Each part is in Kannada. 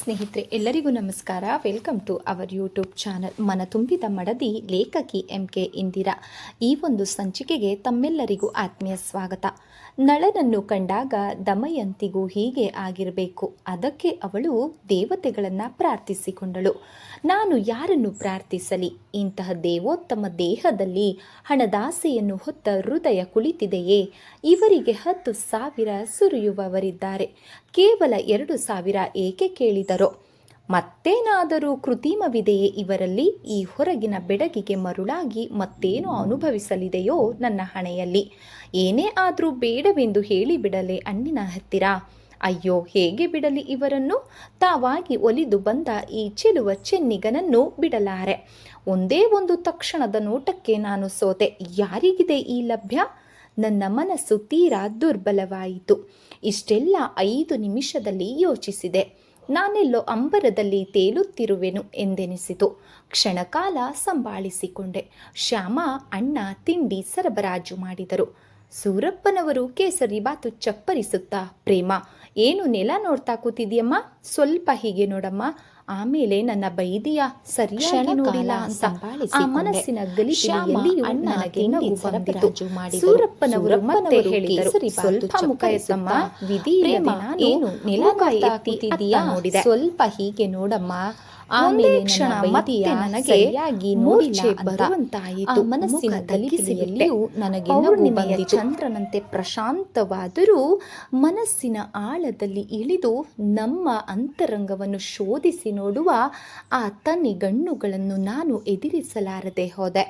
ಸ್ನೇಹಿತರೆ, ಎಲ್ಲರಿಗೂ ನಮಸ್ಕಾರ. Welcome to our YouTube channel ಮನ ತುಂಬಿದ ಮಡದಿ ಲೇಖಕಿ ಎಂ ಕೆ ಇಂದಿರಾ. ಈ ಒಂದು ಸಂಚಿಕೆಗೆ ತಮ್ಮೆಲ್ಲರಿಗೂ ಆತ್ಮೀಯ ಸ್ವಾಗತ. ನಳನನ್ನು ಕಂಡಾಗ ದಮಯಂತಿಗೂ ಹೀಗೆ ಆಗಿರಬೇಕು. ಅದಕ್ಕೆ ಅವಳು ದೇವತೆಗಳನ್ನು ಪ್ರಾರ್ಥಿಸಿಕೊಂಡಳು. ನಾನು ಯಾರನ್ನು ಪ್ರಾರ್ಥಿಸಲಿ? ಇಂತಹ ದೇವೋತ್ತಮ ದೇಹದಲ್ಲಿ ಹಣದಾಸೆಯನ್ನು ಹೊತ್ತ ಹೃದಯ ಕುಳಿತಿದೆಯೇ? ಇವರಿಗೆ ಹತ್ತು ಸಾವಿರ ಸುರಿಯುವವರಿದ್ದಾರೆ. ಕೇವಲ ಎರಡು ಸಾವಿರ ಏಕೆ ಕೇಳಿದರೋ ಮತ್ತೇನಾದರೂ ಕೃತಿಮವಿದೆಯೇ ಇವರಲ್ಲಿ? ಈ ಹೊರಗಿನ ಬೆಡಗಿಗೆ ಮರುಳಾಗಿ ಮತ್ತೇನು ಅನುಭವಿಸಲಿದೆಯೋ ನನ್ನ ಹಣೆಯಲ್ಲಿ. ಏನೇ ಆದರೂ ಬೇಡವೆಂದು ಹೇಳಿಬಿಡಲೆ ಅಣ್ಣಿನ ಹತ್ತಿರ. ಅಯ್ಯೋ, ಹೇಗೆ ಬಿಡಲಿ ಇವರನ್ನು? ತಾವಾಗಿ ಒಲಿದು ಬಂದ ಈ ಚೆಲುವ ಚೆನ್ನಿಗನನ್ನು ಬಿಡಲಾರೆ. ಒಂದೇ ಒಂದು ತಕ್ಷಣದ ನೋಟಕ್ಕೆ ನಾನು ಸೋತೆ. ಯಾರಿಗಿದೆ ಈ ಲಭ್ಯ? ನನ್ನ ಮನಸ್ಸು ತೀರಾ ದುರ್ಬಲವಾಯಿತು. ಇಷ್ಟೆಲ್ಲ ಐದು ನಿಮಿಷದಲ್ಲಿ ಯೋಚಿಸಿದೆ. ನಾನೆಲ್ಲೋ ಅಂಬರದಲ್ಲಿ ತೇಲುತ್ತಿರುವೆನು ಎಂದೆನಿಸಿತು. ಕ್ಷಣಕಾಲ ಸಂಭಾಳಿಸಿಕೊಂಡೆ. ಶ್ಯಾಮ, ಅಣ್ಣ, ತಿಂಡಿ ಸರಬರಾಜು ಮಾಡಿದರು. ಸೂರಪ್ಪನವರು ಕೇಸರಿ ಬಾತು ಚಪ್ಪರಿಸುತ್ತಾ, ಪ್ರೇಮ, ಏನು ನೆಲ ನೋಡ್ತಾ ಕೂತಿದೆಯಮ್ಮ ಸ್ವಲ್ಪ ಹೀಗೆ ನೋಡಮ್ಮ. ಆಮೇಲೆ ನನ್ನ ಬೈದಿಯ ಸರಿಯಾಗಿ ನೋಡಿಲ್ಲ ಅಂತ ಆ ಮನಸ್ಸಿನ ಗಲಿಬಿಲಿಯಲ್ಲಿಯೂ ನನಗೆ ನಗು ಬಂದಿತು. ಸೂರಪ್ಪನವರು ಮತ್ತೆ ಹೇಳಿದರು ಸ್ವಲ್ಪ ಮುಖ ಎತ್ತಮ್ಮ. ವಿಧಿ ಏನು ನೆಲ ಎತ್ತಿದ್ದೀಯಾ ನೋಡಿದೆ. ಸ್ವಲ್ಪ ಹೀಗೆ ನೋಡಮ್ಮ. ಆಮೇಲೆ ಕ್ಷಣ ಮತ್ತೆ ನನಗೆ ನೋಡಿಲ್ಲ ಬರುವಂತಾಯಿತು. ಮನಸ್ಸಿನ ಗಲಿಬಿಲಿಯಲ್ಲಿಯೂ ನನಗೆ ನಗು ಬಂದಿತು. ಚಂದ್ರನಂತೆ ಪ್ರಶಾಂತವಾದರೂ ಮನಸ್ಸಿನ ಆಳದಲ್ಲಿ ಇಳಿದು ನಮ್ಮ ಅಂತರಂಗವನ್ನು ಶೋಧಿಸಿ ನೋಡುವ ಆ ತನ್ನಿಗಣ್ಣುಗಳನ್ನು ನಾನು ಎದುರಿಸಲಾರದೆ ಹೋದೆ.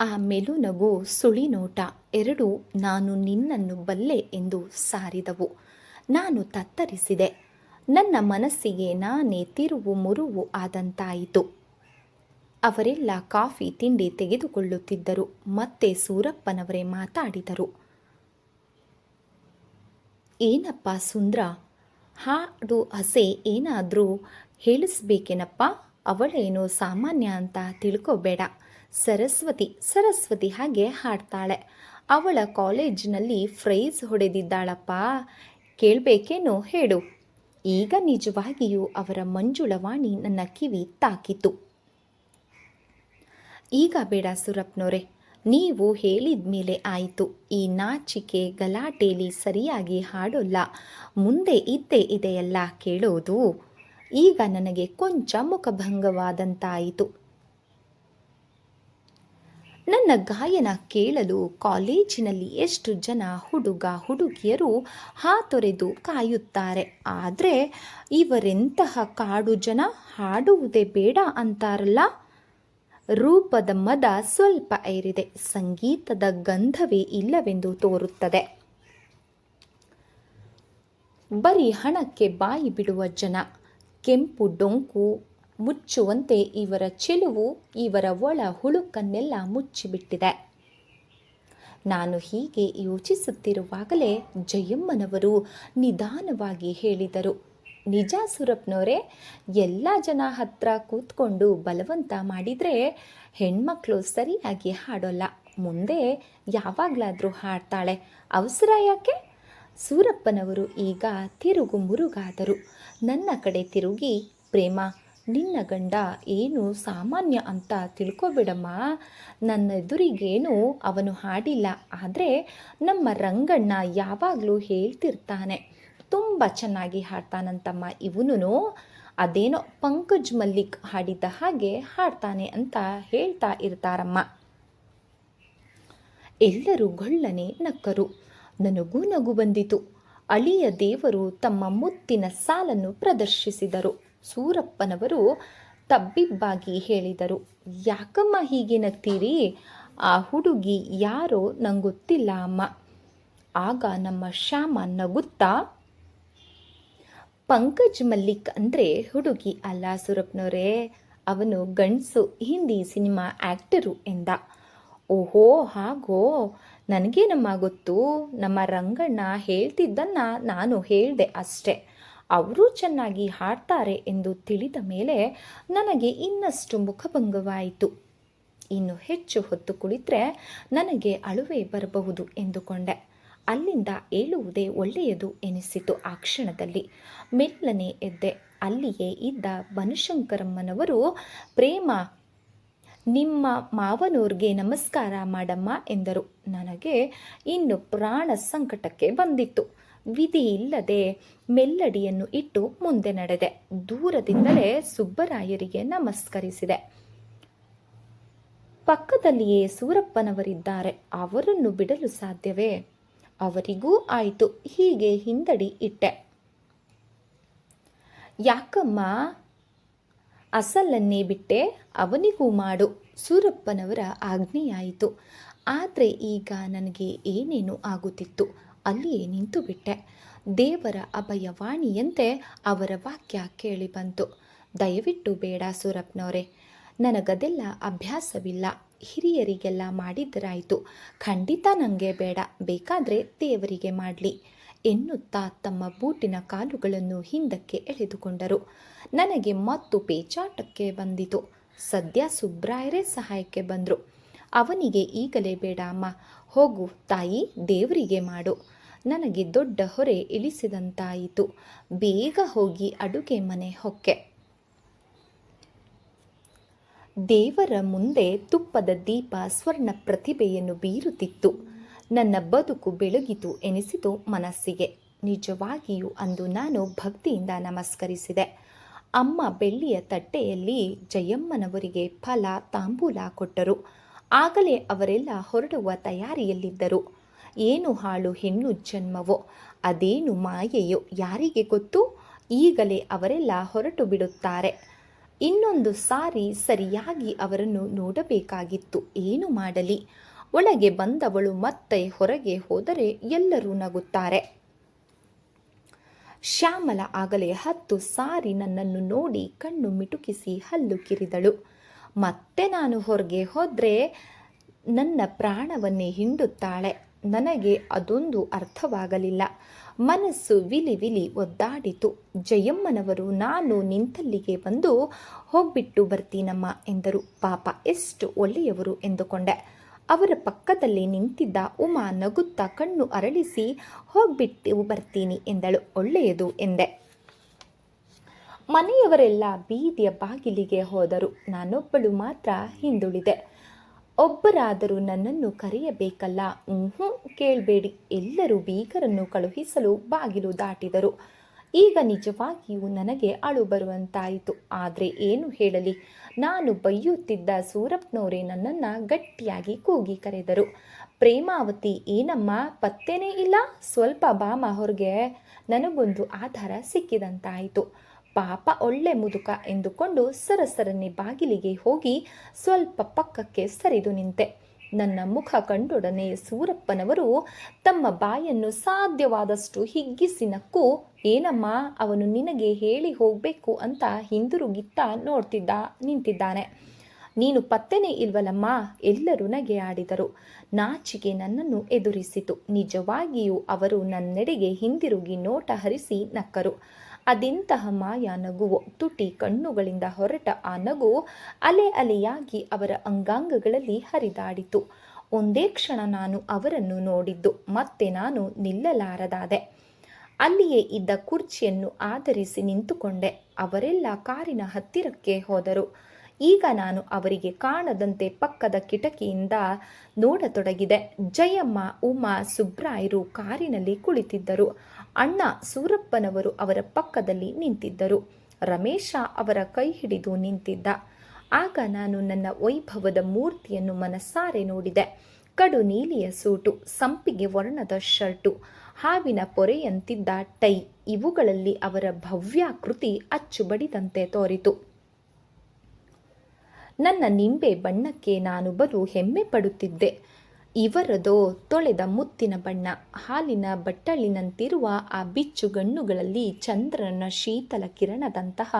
ಆ ಮೆಲುನಗು ಸುಳಿನೋಟ. ಎರಡು ನಾನು ನಿನ್ನನ್ನು ಬಲ್ಲೆ ಎಂದು ಸಾರಿದವು. ನಾನು ತತ್ತರಿಸಿದೆ. ನನ್ನ ಮನಸ್ಸಿಗೆ ನಾನೇ ತಿರುವು ಮುರುವು ಆದಂತಾಯಿತು. ಅವರೆಲ್ಲ ಕಾಫಿ ತಿಂಡಿ ತೆಗೆದುಕೊಳ್ಳುತ್ತಿದ್ದರು. ಮತ್ತೆ ಸೂರಪ್ಪನವರೇ ಮಾತಾಡಿದರು. ಏನಪ್ಪ ಸುಂದ್ರ? ಹಾಡು ಹಸೆ ಏನಾದರೂ ಹೇಳಿಸ್ಬೇಕೇನಪ್ಪ? ಅವಳೇನು ಸಾಮಾನ್ಯ ಅಂತ ತಿಳ್ಕೊಬೇಡ. ಸರಸ್ವತಿ ಸರಸ್ವತಿ ಹಾಗೆ ಹಾಡ್ತಾಳೆ. ಅವಳ ಕಾಲೇಜಿನಲ್ಲಿ ಫ್ರೈಸ್ ಹೊಡೆದಿದ್ದಾಳಪ್ಪ. ಕೇಳಬೇಕೇನೋ ಹೇಳು. ಈಗ ನಿಜವಾಗಿಯೂ ಅವರ ಮಂಜುಳವಾಣಿ ನನ್ನ ಕಿವಿ ತಾಕಿತು. ಈಗ ಬೇಡ ಸುರಪ್ನೋರೆ, ನೀವು ಹೇಳಿದ ಮೇಲೆ ಆಯಿತು. ಈ ನಾಚಿಕೆ ಗಲಾಟೆಲಿ ಸರಿಯಾಗಿ ಹಾಡೋಲ್ಲ, ಮುಂದೆ ಇದ್ದೇ ಇದೆಯಲ್ಲ ಕೇಳೋದು. ಈಗ ನನಗೆ ಕೊಂಚ ಮುಖಭಂಗವಾದಂತಾಯಿತು. ನನ್ನ ಗಾಯನ ಕೇಳಲು ಕಾಲೇಜಿನಲ್ಲಿ ಎಷ್ಟು ಜನ ಹುಡುಗ ಹುಡುಗಿಯರು ಹಾತೊರೆದು ಕಾಯುತ್ತಾರೆ. ಆದರೆ ಇವರೆಂತಹ ಕಾಡು ಜನ ಹಾಡುವುದೇ ಬೇಡ ಅಂತಾರಲ್ಲ? ರೂಪದ ಮದ ಸ್ವಲ್ಪ ಏರಿದೆ, ಸಂಗೀತದ ಗಂಧವೇ ಇಲ್ಲವೆಂದು ತೋರುತ್ತದೆ. ಬರೀ ಹಣಕ್ಕೆ ಬಾಯಿ ಬಿಡುವ ಜನ, ಕೆಂಪು ಡೊಂಕು ಮುಚ್ಚುವಂತೆ ಇವರ ಚೆಲುವು ಇವರ ಒಳ ಹುಳುಕನ್ನೆಲ್ಲ ಮುಚ್ಚಿಬಿಟ್ಟಿದೆ. ನಾನು ಹೀಗೆ ಯೋಚಿಸುತ್ತಿರುವಾಗಲೇ ಜಯಮ್ಮನವರು ನಿಧಾನವಾಗಿ ಹೇಳಿದರು, ನಿಜ ಸುರಪ್ನವರೇ ಎಲ್ಲ ಜನ ಹತ್ರ ಕೂತ್ಕೊಂಡು ಬಲವಂತ ಮಾಡಿದರೆ ಹೆಣ್ಮಕ್ಳು ಸರಿಯಾಗಿ ಹಾಡೋಲ್ಲ. ಮುಂದೆ ಯಾವಾಗಲಾದರೂ ಹಾಡ್ತಾಳೆ. ಅವಸರ ಯಾಕೆ? ಸೂರಪ್ಪನವರು ಈಗ ತಿರುಗು ಮುರುಗಾದರು. ನನ್ನ ಕಡೆ ತಿರುಗಿ, ಪ್ರೇಮ ನಿನ್ನ ಗಂಡ ಏನು ಸಾಮಾನ್ಯ ಅಂತ ತಿಳ್ಕೊಬಿಡಮ್ಮ. ನನ್ನ ಎದುರಿಗೇನು ಅವನು ಹಾಡಿಲ್ಲ. ಆದರೆ ನಮ್ಮ ರಂಗಣ್ಣ ಯಾವಾಗಲೂ ಹೇಳ್ತಿರ್ತಾನೆ. ತುಂಬ ಚೆನ್ನಾಗಿ ಹಾಡ್ತಾನಂತಮ್ಮ ಇವನು ಅದೇನೋ ಪಂಕಜ್ ಮಲ್ಲಿಕ್ ಹಾಡಿದ್ದ ಹಾಗೆ ಹಾಡ್ತಾನೆ ಅಂತ ಹೇಳ್ತಾ ಇರ್ತಾರಮ್ಮ. ಎಲ್ಲರೂ ಗೊಳ್ಳನೆ ನಕ್ಕರು. ನನಗೂ ನಗು ಬಂದಿತು. ಅಳಿಯ ದೇವರು ತಮ್ಮ ಮುತ್ತಿನ ಸಾಲನ್ನು ಪ್ರದರ್ಶಿಸಿದರು. ಸೂರಪ್ಪನವರು ತಬ್ಬಿಬ್ಬಾಗಿ ಹೇಳಿದರು, ಯಾಕಮ್ಮ ಹೀಗೆ ನಗ್ತೀರಿ? ಆ ಹುಡುಗಿ ಯಾರೋ ನಂಗೊತ್ತಿಲ್ಲ ಅಮ್ಮ. ಆಗ ನಮ್ಮ ಶ್ಯಾಮ ನಗುತ್ತಾ, ಪಂಕಜ್ ಮಲ್ಲಿಕ್ ಅಂದರೆ ಹುಡುಗಿ ಅಲ್ಲ ಸುರಪ್ನವರೇ ಅವನು ಗಂಡಸು, ಹಿಂದಿ ಸಿನಿಮಾ ಆ್ಯಕ್ಟರು ಎಂದ. ಓಹೋ, ಹಾಗೋ? ನನಗೇನಮ್ಮ ಗೊತ್ತು? ನಮ್ಮ ರಂಗಣ್ಣ ಹೇಳ್ತಿದ್ದನ್ನ ನಾನು ಹೇಳಿದೆ ಅಷ್ಟೆ. ಅವರು ಚೆನ್ನಾಗಿ ಹಾಡ್ತಾರೆ ಎಂದು ತಿಳಿದ ಮೇಲೆ ನನಗೆ ಇನ್ನಷ್ಟು ಮುಖಭಂಗವಾಯಿತು. ಇನ್ನು ಹೆಚ್ಚು ಹೊತ್ತು ಕುಳಿತರೆ ನನಗೆ ಅಳುವೆ ಬರಬಹುದು ಎಂದುಕೊಂಡೆ. ಅಲ್ಲಿಂದ ಏಳುವುದೇ ಒಳ್ಳೆಯದು ಎನಿಸಿತು ಆ ಕ್ಷಣದಲ್ಲಿ. ಮೆಲ್ಲನೆ ಎದ್ದೆ. ಅಲ್ಲಿಯೇ ಇದ್ದ ಬನಶಂಕರಮ್ಮನವರು, ಪ್ರೇಮ, ನಿಮ್ಮ ಮಾವನೋರ್ಗೆ ನಮಸ್ಕಾರ ಮಾಡಮ್ಮ ಎಂದರು. ನನಗೆ ಇನ್ನು ಪ್ರಾಣ ಸಂಕಟಕ್ಕೆ ಬಂದಿತ್ತು. ವಿಧಿ ಇಲ್ಲದೆ ಮೆಲ್ಲಡಿಯನ್ನು ಇಟ್ಟು ಮುಂದೆ ನಡೆದೆ. ದೂರದಿಂದಲೇ ಸುಬ್ಬರಾಯರಿಗೆ ನಮಸ್ಕರಿಸಿದೆ. ಪಕ್ಕದಲ್ಲಿಯೇ ಸೂರಪ್ಪನವರಿದ್ದಾರೆ. ಅವರನ್ನು ಬಿಡಲು ಸಾಧ್ಯವೇ? ಅವರಿಗೂ ಆಯಿತು. ಹೀಗೆ ಹಿಂದಡಿ ಇಟ್ಟೆ. ಯಾಕಮ್ಮ? ಅಸಲನ್ನೇ ಬಿಟ್ಟೆ? ಅವನಿಗೂ ಮಾಡು. ಸೂರಪ್ಪನವರ ಆಜ್ಞೆಯಾಯಿತು. ಆದರೆ ಈಗ ನನಗೆ ಏನೇನು ಆಗುತ್ತಿತ್ತು? ಅಲ್ಲಿಯೇ ನಿಂತು ಬಿಟ್ಟೆ. ದೇವರ ಅಭಯವಾಣಿಯಂತೆ ಅವರ ವಾಕ್ಯ ಕೇಳಿ ಬಂತು. ದಯವಿಟ್ಟು ಬೇಡ ಸೂರಪ್ಪನವರೇ ನನಗದೆಲ್ಲ ಅಭ್ಯಾಸವಿಲ್ಲ. ಹಿರಿಯರಿಗೆಲ್ಲ ಮಾಡಿದ್ದರಾಯಿತು ಖಂಡಿತ ನನಗೆ ಬೇಡ. ಬೇಕಾದರೆ ದೇವರಿಗೆ ಮಾಡಲಿ ಎನ್ನುತ್ತಾ ತಮ್ಮ ಬೂಟಿನ ಕಾಲುಗಳನ್ನು ಹಿಂದಕ್ಕೆ ಎಳೆದುಕೊಂಡರು. ನನಗೆ ಮತ್ತು ಪೇಚಾಟಕ್ಕೆ ಬಂದಿತು. ಸದ್ಯ ಸುಬ್ರಾಯರೇ ಸಹಾಯಕ್ಕೆ ಬಂದರು. ಅವನಿಗೆ ಈಗಲೇ ಬೇಡ ಅಮ್ಮ ಹೋಗು ತಾಯಿ, ದೇವರಿಗೆ ಮಾಡು. ನನಗೆ ದೊಡ್ಡ ಹೊರೆ ಇಳಿಸಿದಂತಾಯಿತು. ಬೇಗ ಹೋಗಿ ಅಡುಗೆ ಮನೆ ಹೊಕ್ಕೆ. ದೇವರ ಮುಂದೆ ತುಪ್ಪದ ದೀಪ ಸ್ವರ್ಣ ಪ್ರತಿಭೆಯನ್ನು ಬೀರುತ್ತಿತ್ತು. ನನ್ನ ಬದುಕು ಬೆಳಗಿತು ಎನಿಸಿತು ಮನಸ್ಸಿಗೆ. ನಿಜವಾಗಿಯೂ ಅಂದು ನಾನು ಭಕ್ತಿಯಿಂದ ನಮಸ್ಕರಿಸಿದೆ. ಅಮ್ಮ ಬೆಳ್ಳಿಯ ತಟ್ಟೆಯಲ್ಲಿ ಜಯಮ್ಮನವರಿಗೆ ಫಲ ತಾಂಬೂಲ ಕೊಟ್ಟರು. ಆಗಲೇ ಅವರೆಲ್ಲ ಹೊರಡುವ ತಯಾರಿಯಲ್ಲಿದ್ದರು. ಏನು ಹಾಳು ಹೆಣ್ಣು ಜನ್ಮವೋ? ಅದೇನು ಮಾಯೆಯೋ? ಯಾರಿಗೆ ಗೊತ್ತು? ಈಗಲೇ ಅವರೆಲ್ಲ ಹೊರಟು ಬಿಡುತ್ತಾರೆ. ಇನ್ನೊಂದು ಸಾರಿ ಸರಿಯಾಗಿ ಅವರನ್ನು ನೋಡಬೇಕಾಗಿತ್ತು. ಏನು ಮಾಡಲಿ? ಒಳಗೆ ಬಂದವಳು ಮತ್ತೆ ಹೊರಗೆ ಹೋದರೆ ಎಲ್ಲರೂ ನಗುತ್ತಾರೆ. ಶ್ಯಾಮಲ ಆಗಲೇ ಹತ್ತು ಸಾರಿ ನನ್ನನ್ನು ನೋಡಿ ಕಣ್ಣು ಮಿಟುಕಿಸಿ ಹಲ್ಲು ಕಿರಿದಳು. ಮತ್ತೆ ನಾನು ಹೊರಗೆ ಹೋದರೆ ನನ್ನ ಪ್ರಾಣವನ್ನೇ ಹಿಂಡುತ್ತಾಳೆ. ನನಗೆ ಅದೊಂದು ಅರ್ಥವಾಗಲಿಲ್ಲ. ಮನಸ್ಸು ವಿಲಿ ವಿಲಿ ಒದ್ದಾಡಿತು. ಜಯಮ್ಮನವರು, ನಾನು ನಿಂತಲ್ಲಿಗೆ ಬಂದು ಹೋಗ್ಬಿಟ್ಟು ಬರ್ತೀನಮ್ಮ ಎಂದರು. ಪಾಪ, ಎಷ್ಟು ಒಳ್ಳೆಯವರು, ಎಂದುಕೊಂಡೆ. ಅವರ ಪಕ್ಕದಲ್ಲಿ ನಿಂತಿದ್ದ ಉಮಾ ನಗುತ್ತಾ ಕಣ್ಣು ಅರಳಿಸಿ, ಹೋಗ್ಬಿಟ್ಟು ಬರ್ತೀನಿ, ಎಂದಳು. ಒಳ್ಳೆಯದು, ಎಂದೆ. ಮನೆಯವರೆಲ್ಲ ಬೀದಿಯ ಬಾಗಿಲಿಗೆ ಹೋದರು. ನಾನೊಬ್ಬಳು ಮಾತ್ರ ಹಿಂದುಳಿದೆ. ಒಬ್ಬರಾದರೂ ನನ್ನನ್ನು ಕರೆಯಬೇಕಲ್ಲ? ಹ್ಞೂ ಕೇಳಬೇಡಿ. ಎಲ್ಲರೂ ಬೀಗರನ್ನು ಕಳುಹಿಸಲು ಬಾಗಿಲು ದಾಟಿದರು. ಈಗ ನಿಜವಾಗಿಯೂ ನನಗೆ ಅಳು ಬರುವಂತಾಯಿತು. ಆದರೆ ಏನು ಹೇಳಲಿ? ನಾನು ಬೈಯುತ್ತಿದ್ದ ಸೂರಪ್ನವರೇ ನನ್ನನ್ನು ಗಟ್ಟಿಯಾಗಿ ಕೂಗಿ ಕರೆದರು. ಪ್ರೇಮಾವತಿ, ಏನಮ್ಮ? ಪತ್ತೇನೇ ಇಲ್ಲ? ಸ್ವಲ್ಪ ಬಾಮ ಹೊರಗೆ ನನಗೊಂದು ಆಧಾರ ಸಿಕ್ಕಿದಂತಾಯಿತು. ಪಾಪ ಒಳ್ಳೆ ಮುದುಕ ಎಂದುಕೊಂಡು ಸರಸರನೆ ಬಾಗಿಲಿಗೆ ಹೋಗಿ ಸ್ವಲ್ಪ ಪಕ್ಕಕ್ಕೆ ಸರಿದು ನಿಂತೆ. ನನ್ನ ಮುಖ ಕಂಡೊಡನೆ ಸೂರಪ್ಪನವರು ತಮ್ಮ ಬಾಯನ್ನು ಸಾಧ್ಯವಾದಷ್ಟು ಹಿಗ್ಗಿಸಿ ನಕ್ಕು, ಏನಮ್ಮ, ಅವನು ನಿನಗೆ ಹೇಳಿ ಹೋಗಬೇಕು ಅಂತ ಹಿಂದಿರುಗಿತ್ತ ನೋಡ್ತಿದ್ದ, ನಿಂತಿದ್ದಾನೆ. ನೀನು ಪತ್ತೆನೇ ಇಲ್ವಲ್ಲಮ್ಮ, ಎಲ್ಲರೂ ನಗೆ ಆಡಿದರು. ನಾಚಿಕೆ ನನ್ನನ್ನು ಎದುರಿಸಿತು. ನಿಜವಾಗಿಯೂ ಅವರು ನನ್ನೆಡೆಗೆ ಹಿಂದಿರುಗಿ ನೋಟ ಹರಿಸಿ ನಕ್ಕರು. ಅದೆಂತಹ ಮಾಯ ನಗುವು, ತುಟಿ ಕಣ್ಣುಗಳಿಂದ ಹೊರಟ ಆ ನಗು ಅಲೆ ಅಲೆಯಾಗಿ ಅವರ ಅಂಗಾಂಗಗಳಲ್ಲಿ ಹರಿದಾಡಿತು. ಒಂದೇ ಕ್ಷಣ ನಾನು ಅವರನ್ನು ನೋಡಿದ್ದು, ಮತ್ತೆ ನಾನು ನಿಲ್ಲಲಾರದಾದೆ. ಅಲ್ಲಿಯೇ ಇದ್ದ ಕುರ್ಚಿಯನ್ನು ಆಧರಿಸಿ ನಿಂತುಕೊಂಡೆ. ಅವರೆಲ್ಲ ಕಾರಿನ ಹತ್ತಿರಕ್ಕೆ ಹೋದರು. ಈಗ ನಾನು ಅವರಿಗೆ ಕಾಣದಂತೆ ಪಕ್ಕದ ಕಿಟಕಿಯಿಂದ ನೋಡತೊಡಗಿದೆ. ಜಯಮ್ಮ, ಉಮಾ, ಸುಬ್ರಾಯರು ಕಾರಿನಲ್ಲಿ ಕುಳಿತಿದ್ದರು. ಅಣ್ಣ ಸೂರಪ್ಪನವರು ಅವರ ಪಕ್ಕದಲ್ಲಿ ನಿಂತಿದ್ದರು. ರಮೇಶ ಅವರ ಕೈ ಹಿಡಿದು ನಿಂತಿದ್ದ. ಆಗ ನಾನು ನನ್ನ ವೈಭವದ ಮೂರ್ತಿಯನ್ನು ಮನಸ್ಸಾರೆ ನೋಡಿದೆ. ಕಡು ನೀಲಿಯ ಸೂಟು, ಸಂಪಿಗೆ ವರ್ಣದ ಶರ್ಟು, ಹಾವಿನ ಪೊರೆಯಂತಿದ್ದ ಟೈ, ಇವುಗಳಲ್ಲಿ ಅವರ ಭವ್ಯಾಕೃತಿ ಅಚ್ಚುಬಡಿದಂತೆ ತೋರಿತು. ನನ್ನ ನಿಂಬೆ ಬಣ್ಣಕ್ಕೆ ನಾನು ಬಲು ಹೆಮ್ಮೆ ಪಡುತ್ತಿದ್ದೆ. ಇವರದೋ ತೊಳೆದ ಮುತ್ತಿನ ಬಣ್ಣ, ಹಾಲಿನ ಬಟ್ಟಲಿನಂತಿರುವ ಆ ಬಿಚ್ಚುಗಣ್ಣುಗಳಲ್ಲಿ ಚಂದ್ರನ ಶೀತಲ ಕಿರಣದಂತಹ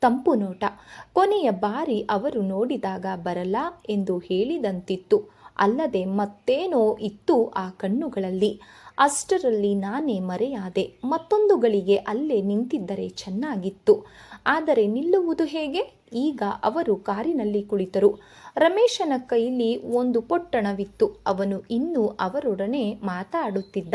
ತಂಪು ನೋಟ. ಕೊನೆಯ ಬಾರಿ ಅವರು ನೋಡಿದಾಗ ಬರಲ್ಲ ಎಂದು ಹೇಳಿದಂತಿತ್ತು. ಅಲ್ಲದೆ ಮತ್ತೇನೋ ಇತ್ತು ಆ ಕಣ್ಣುಗಳಲ್ಲಿ. ಅಷ್ಟರಲ್ಲಿ ನಾನೇ ಮರೆಯಾದೆ. ಮತ್ತೊಂದು ಗಳಿಗೆ ಅಲ್ಲೇ ನಿಂತಿದ್ದರೆ ಚೆನ್ನಾಗಿತ್ತು. ಆದರೆ ನಿಲ್ಲುವುದು ಹೇಗೆ? ಈಗ ಅವರು ಕಾರಿನಲ್ಲಿ ಕುಳಿತರು. ರಮೇಶನ ಕೈಲಿ ಒಂದು ಪೊಟ್ಟಣವಿತ್ತು. ಅವನು ಇನ್ನೂ ಅವರೊಡನೆ ಮಾತಾಡುತ್ತಿದ್ದ.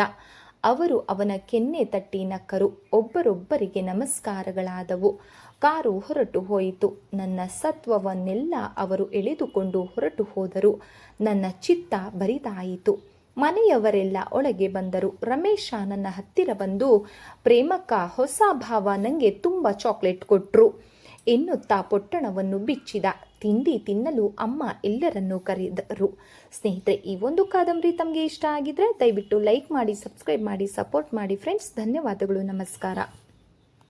ಅವರು ಅವನ ಕೆನ್ನೆ ತಟ್ಟಿ ನಕ್ಕರು. ಒಬ್ಬರೊಬ್ಬರಿಗೆ ನಮಸ್ಕಾರಗಳಾದವು. ಕಾರು ಹೊರಟು ಹೋಯಿತು. ನನ್ನ ಸತ್ವವನ್ನೆಲ್ಲ ಅವರು ಎಳೆದುಕೊಂಡು ಹೊರಟು ಹೋದರು. ನನ್ನ ಚಿತ್ತ ಬರಿದಾಯಿತು. ಮನೆಯವರೆಲ್ಲ ಒಳಗೆ ಬಂದರು. ರಮೇಶ ನನ್ನ ಹತ್ತಿರ ಬಂದು, ಪ್ರೇಮಕ್ಕ, ಹೊಸ ಭಾವ ನನಗೆ ತುಂಬ ಚಾಕ್ಲೇಟ್ ಕೊಟ್ರು. ಎನ್ನುತ್ತಾ ಪೊಟ್ಟಣವನ್ನು ಬಿಚ್ಚಿದ. ತಿಂಡಿ ತಿನ್ನಲು ಅಮ್ಮ ಎಲ್ಲರನ್ನೂ ಕರೆದರು. ಸ್ನೇಹಿತರೆ, ಈ ಒಂದು ಕಾದಂಬರಿ ತಮಗೆ ಇಷ್ಟ ಆಗಿದ್ರೆ ದಯವಿಟ್ಟು ಲೈಕ್ ಮಾಡಿ, ಸಬ್ಸ್ಕ್ರೈಬ್ ಮಾಡಿ, ಸಪೋರ್ಟ್ ಮಾಡಿ. ಫ್ರೆಂಡ್ಸ್, ಧನ್ಯವಾದಗಳು. ನಮಸ್ಕಾರ.